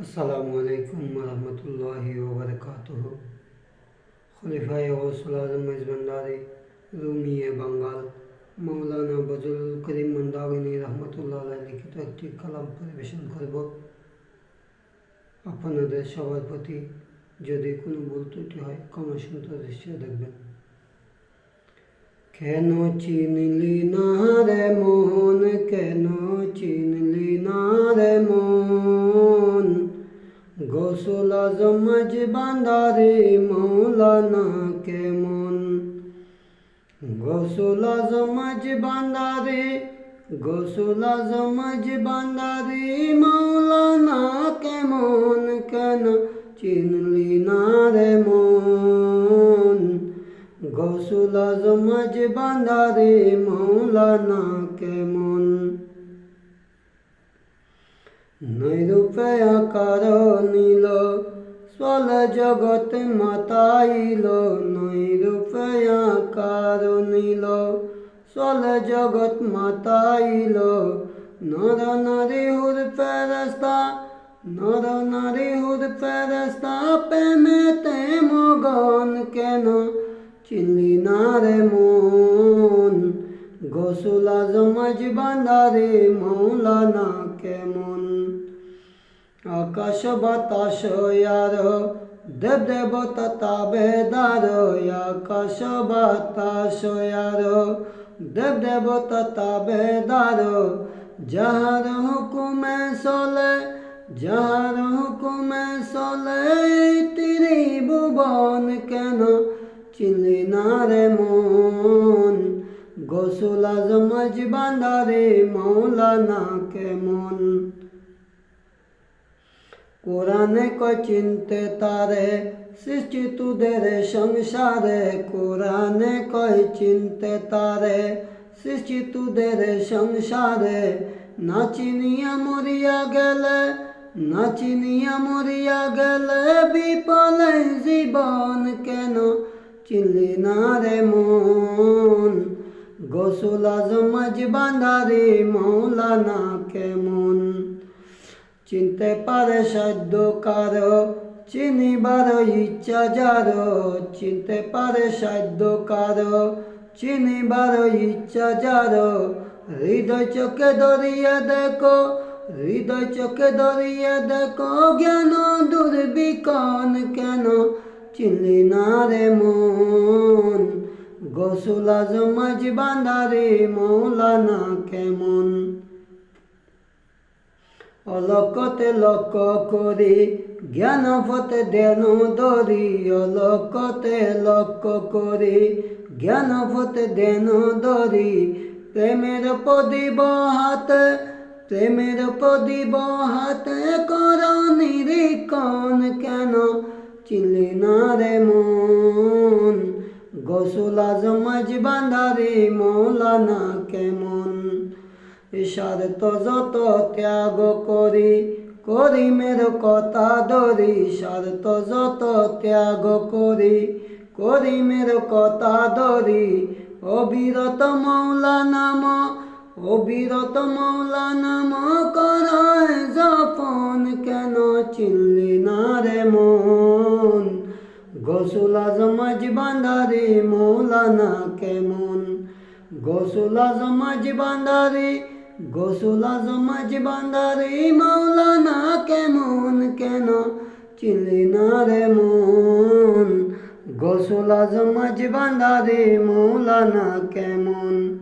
আসসালামু আলাইকুম রহমতুল্লাহি ওবরকাতুহ খলিফায় গৌসুল আজম মেজবান্ডারি রুমিয়ে বাঙ্গাল মৌলানা বজল করিম মন্দাবিনী রহমতুল্লাহ লিখিত একটি কালাম পরিবেশন করব। আপনাদের সবার প্রতি যদি কোনো ভুল ত্রুটি হয় ক্ষমাসুন্ত দৃশ্যে দেখবেন। কেন চিনলি না রে মন কেন গোসল জমজ বান্দারে মৌলানা কেমন? গোসল জমজ বান্দারে গোসল জমজ বান্দারে মৌলানা কেমন কেন চিনলি না রে মন? গৌসুল জমজ বান্দারে মৌলানা কেমন? নৈরূপে আকার নীল স্বল জগৎ মাতাইল। নৈরূপে আকার নীল স্বল জগৎ মাতাইল। নর নারী হুর ফেরস্তা, নর নারী হুর ফেরস্তা, প্রেমেতে মগন কেন? চিনলি না রে মন, গোসুলা জমজ বান্দারে মৌলানা কেমন? আকাশ বাতাস ইয়ার দেব দেবতা তাবেদার আকাশ বাতাস ইয়ার দেব দেবতা তাবেদার যাহার হুকুমে চলে, যাহার হুকুমে চলে তিরি ভুবন কেন চিনলি না রে মন? গোসল জমজ বান্দারে মৌলানা কেমন? কোরআনে কয় চিনতে তারে, সৃষ্টি তুদের সংসারে। কোরআনে কয় চিনতে তারে, সৃষ্টি তুদের সংসারে। না চিনিয়া মরিয়া গেলে, না চিনিয়া মরিয়া গেলে বিপলে জীবন কেন? চিনলি না রে মন, গোসল জমজ বান্দারে মৌলানা কেমন? চিনতে পারে সাধ্য কারও চিনিবার ইচ্ছা যার চিনতে পারে সাধ্য কারও চিনিবার ইচ্ছা যার হৃদয় চোখে ধরিয়া দেখো, হৃদয় চোখে ধরিয়া দেখো। জ্ঞান দুর্বিকন কেন চিনলি না রে মন? গোসুলা জমাজ বান্দারে মৌলানা কেমন? অলকতে লক্ষ করি, জ্ঞান পথে দেন দরি, অলকতে লক্ষ করি, জ্ঞান পথে দেন দরি। প্রেমের প্রদীপ হাতে, প্রেমের প্রদীপ হাতে কর নিরীক্ষণ কেন? চিনলি না রে মন, গোসুলা জমাজ বান্দারে মৌলানা কেমন? স্বার্থ যত ত্যাগ করি করি মের কথা ধরি স্বার্থ যত ত্যাগ করি করি মের কথা ধরি। অবিরত মৌলা নাম, অবিরত মৌলা নাম কর জপন, কেন চিনলি না রে মন? গোসুলা জমাজ বান্দারে মৌলানা কেমন? গোসুলা জমাজ বান্দারে গোসুলা আজমাজ বান্দারে, মাওলানা কেমন কেন চিলি না রে মন? গোসল আজমাজ বান্দারে, মাওলানা কেমন